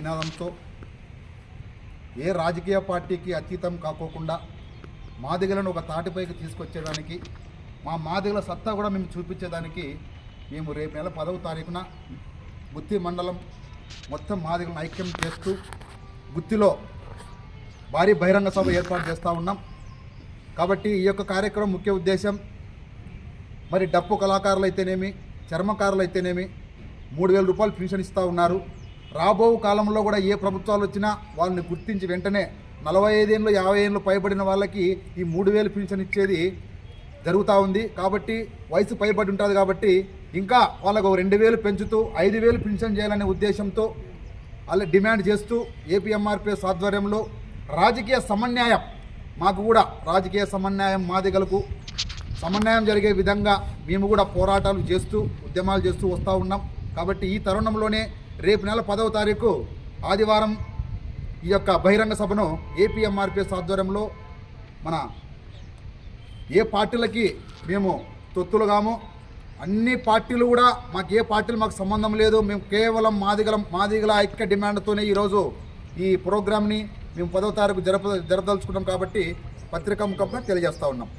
నినాదంతో ఏ రాజకీయ పార్టీకి అతీతం కాకోకుండా మాదిగలను ఒక తాటిపైకి తీసుకొచ్చేదానికి మా మాదిగల సత్తా కూడా మేము చూపించేదానికి మేము రేపు నెల పదవ తారీఖున గుత్తి మండలం మొత్తం మాదిగలను ఐక్యం చేస్తూ గుత్తిలో భారీ బహిరంగ సభ ఏర్పాటు చేస్తూ ఉన్నాం. కాబట్టి ఈ యొక్క కార్యక్రమం ముఖ్య ఉద్దేశం మరి డప్పు కళాకారులు అయితేనేమి చర్మకారులు అయితేనేమి మూడు వేల రూపాయలు పెన్షన్ ఇస్తూ ఉన్నారు. రాబో కాలంలో కూడా ఏ ప్రభుత్వాలు వచ్చినా వాళ్ళని గుర్తించి వెంటనే నలభై ఐదేళ్ళు యాభై ఏళ్ళు పైబడిన వాళ్ళకి ఈ మూడు వేలు పింఛన్ ఇచ్చేది జరుగుతూ ఉంది. కాబట్టి వయసు పైబడి ఉంటుంది కాబట్టి ఇంకా వాళ్ళకు ఒక రెండు వేలు పెంచుతూ ఐదు వేలు పింఛన్ చేయాలనే ఉద్దేశంతో అలా డిమాండ్ చేస్తూ ఏపీఎంఆర్పిఎస్ ఆధ్వర్యంలో రాజకీయ సమన్యాయం మాకు కూడా రాజకీయ సమన్యాయం మాదిగలకు సమన్వయం జరిగే విధంగా మేము కూడా పోరాటాలు చేస్తూ ఉద్యమాలు చేస్తూ వస్తూ ఉన్నాం. కాబట్టి ఈ తరుణంలోనే రేపు నెల పదవ తారీఖు ఆదివారం ఈ యొక్క బహిరంగ సభను ఏపీఎంఆర్పిఎస్ ఆధ్వర్యంలో మన ఏ పార్టీలకి మేము తొత్తులుగాము అన్ని పార్టీలు కూడా మాకు ఏ పార్టీలు మాకు సంబంధం లేదు మేము కేవలం మాదిగల మాదిగల ఐక్య డిమాండ్తోనే ఈరోజు ఈ ప్రోగ్రామ్ని మేము పదవ తారీఖు జరప జరపదలుచుకున్నాం కాబట్టి పత్రికా ముఖంగా తెలియజేస్తూ ఉన్నాం.